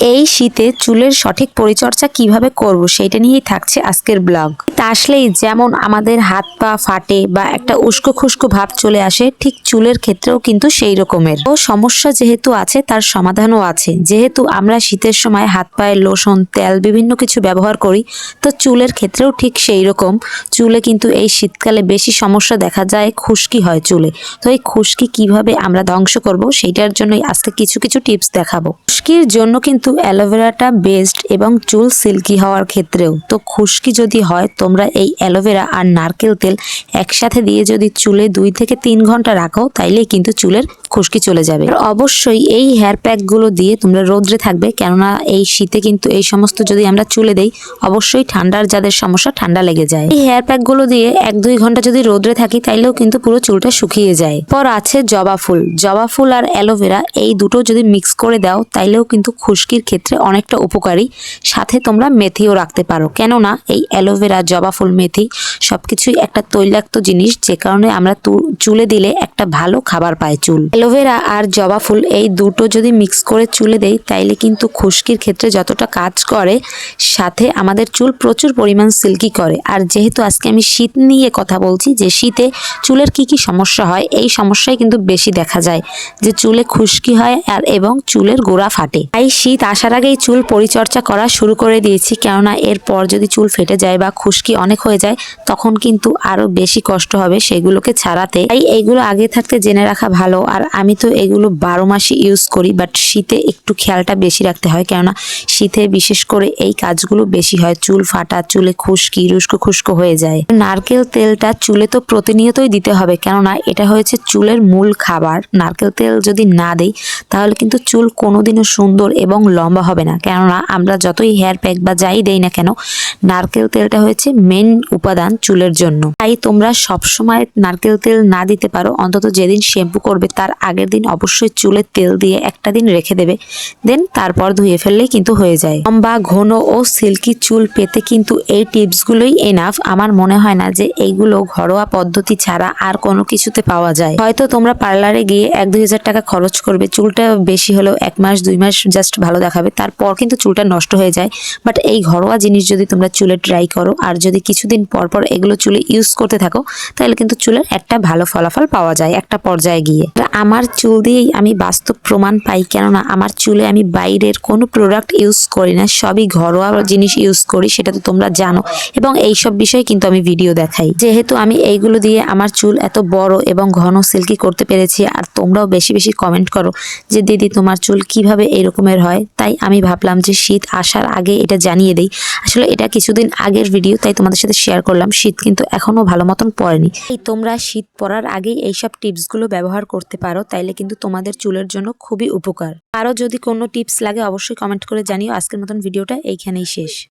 এই শীতে চুলের সঠিক পরিচর্যা কীভাবে করব সেটা নিয়েই থাকছে আজকের ব্লগ। তা আসলেই যেমন আমাদের হাত পা ফাটে বা একটা উস্কো খুস্কো ভাব চলে আসে, ঠিক চুলের ক্ষেত্রেও কিন্তু সেই রকমের। ও সমস্যা যেহেতু আছে, তার সমাধানও আছে। যেহেতু আমরা শীতের সময় হাত পায়ে লোশন, তেল বিভিন্ন কিছু ব্যবহার করি, তো চুলের ক্ষেত্রেও ঠিক সেই রকম। চুলে কিন্তু এই শীতকালে বেশি সমস্যা দেখা যায় খুশকি হয় চুলে। তো এই খুশকি কীভাবে আমরা ধ্বংস করব সেইটার জন্যই আজকে কিছু কিছু টিপস দেখাবো। খুশকির জন্য কিন্তু অ্যালোভেরাটা বেস্ট এবং চুল সিল্কি হওয়ার ক্ষেত্রেও। তো খুশকি যদি হয়, তোমরা এই অ্যালোভেরা আর নারকেল তেল একসাথে দিয়ে যদি চুলে দুই থেকে তিন ঘণ্টা রাখো তাইলে কিন্তু চুলের খুশকি চলে যাবে। অবশ্যই এই হেয়ার প্যাকগুলো দিয়ে তোমরা রোদ্রে থাকবে, কেননা এই শীতে কিন্তু এই সমস্ত যদি আমরা চুলে দেই, অবশ্যই ঠান্ডার যাদের সমস্যা, ঠান্ডা লেগে যায়। এই হেয়ার প্যাকগুলো দিয়ে এক দুই ঘণ্টা যদি রোদ্রে থাকি, তাইলেও কিন্তু পুরো চুলটা শুকিয়ে যায়। পর আছে জবা ফুল। জবা ফুল আর অ্যালোভেরা এই দুটো যদি মিক্স করে দাও, তাইলেও কিন্তু খুশকির ক্ষেত্রে অনেকটা উপকারী। সাথে তোমরা মেথিও রাখতে পারো। কেননা এই অ্যালোভেরা জবা ফুল, মেথি সবকিছুই একটা তৈলাক্ত জিনিস, যে কারণে আমরা চুলে দিলে একটা ভালো খাবার পায় চুল। অ্যালোভেরা আর জবা ফুল এই দুটো যদি মিক্স করে চুলে দেই, তাইলে কিন্তু খুশকির ক্ষেত্রে যতটা কাজ করে, সাথে আমাদের চুল প্রচুর পরিমাণ সিল্কি করে। আর যেহেতু আজকে আমি শীত নিয়ে কথা বলছি, যে শীতে চুলের কি কি সমস্যা হয়, এই সমস্যায় কিন্তু বেশি দেখা যায়। যে চুলে খুশকি হয় আর এবং চুলের গোড়া ফাটে। তাই শীত আসার আগেই চুল পরিচর্যা করা শুরু করে দিয়েছি, কেননা এরপর যদি চুল ফেটে যায় বা খুশকি অনেক হয়ে যায়, তখন কিন্তু আরও বেশি কষ্ট হবে সেগুলোকে ছাড়াতে। তাই এইগুলো আগে থাকতে জেনে রাখা ভালো, আর আমি তো এগুলো বারো মাসই ইউজ করি বাট শীতে একটু খেয়ালটা বেশি রাখতে হয়, কেননা শীতে বিশেষ করে এই কাজগুলো বেশি হয়, চুল ফাটা, চুলে খুশকি, রুস্কো খুস্কো হয়ে যায়। নারকেল তেলটা চুলে তো প্রতিনিয়তই দিতে হবে, কেননা এটা হয়েছে চুলের মূল খাবার। নারকেল তেল যদি না দেই, তাহলে কিন্তু চুল কোনোদিনও সুন্দর এবং লম্বা হবে না। কেননা আমরা যতই হেয়ার প্যাক বা যাই দেই না কেন, নারকেল তেলটা হয়েছে মেন উপাদান চুলের জন্য। তাই তোমরা সবসময় নারকেল তেল না দিতে পারো। অন্তত যেদিন শ্যাম্পু করবে তার আগের দিন অবশ্যই চুলে তেল দিয়ে একটা দিন রেখে দেবে। দেন তারপর ধুয়ে ফেললেই কিন্তু হয়ে যায়। লম্বা, ঘন ও সিল্কি চুল পেতে কিন্তু এই টিপসগুলোই এনাফ আমার মনে হয় না যে এইগুলো ঘরোয়া পদ্ধতি ছাড়া আর কোনো কিছুতে পাওয়া যায়। হয়তো তোমরা পার্লারে গিয়ে এক দুই টাকা খরচ করবে। চুলটা বেশি হলেও এক মাস, দুই মাস জাস্ট ভালো দেখাবে তারপর কিন্তু চুলটা নষ্ট হয়ে যায়। বাট এই ঘরোয়া জিনিস যদি তোমরা চুলে ট্রাই করো, আর যদি কিছুদিন পর পর এগুলো চুলে ইউজ করতে থাকো, তাহলে কিন্তু চুলের একটা ভালো ফলাফল পাওয়া যায় একটা পর্যায়ে গিয়ে। আমার চুল দিয়েই আমি বাস্তব প্রমাণ পাই, কেননা আমার চুলে আমি বাইরের কোনো প্রোডাক্ট ইউজ করি না, সবই ঘরোয়া জিনিস ইউজ করি, সেটা তো তোমরা জানো। এবং এই সব বিষয়ে কিন্তু আমি ভিডিও দেখাই। যেহেতু আমি এইগুলো দিয়ে আমার চুল এত বড় এবং ঘন সিল্কি করতে পেরেছি, আর তোমরাও বেশি বেশি কমেন্ট করো যে, দিদি, তোমার চুল কীভাবে এরকমের হয়? তাই আমি ভাবলাম যে শীত আসার আগে এটা জানিয়ে দেই। আসলে এটা কিছুদিন আগের ভিডিও তাই তোমাদের সাথে শেয়ার করলাম। শীত কিন্তু এখনও ভালো মতন পড়েনি। এই তোমরা শীত পড়ার আগেই এইসব টিপসগুলো ব্যবহার করতে পারো, তাইলে কিন্তু তোমাদের চুলের জন্য খুবই উপকার। আরও যদি কোনো টিপস লাগে, অবশ্যই কমেন্ট করে জানিও। আজকের মতন ভিডিওটা এইখানেই শেষ।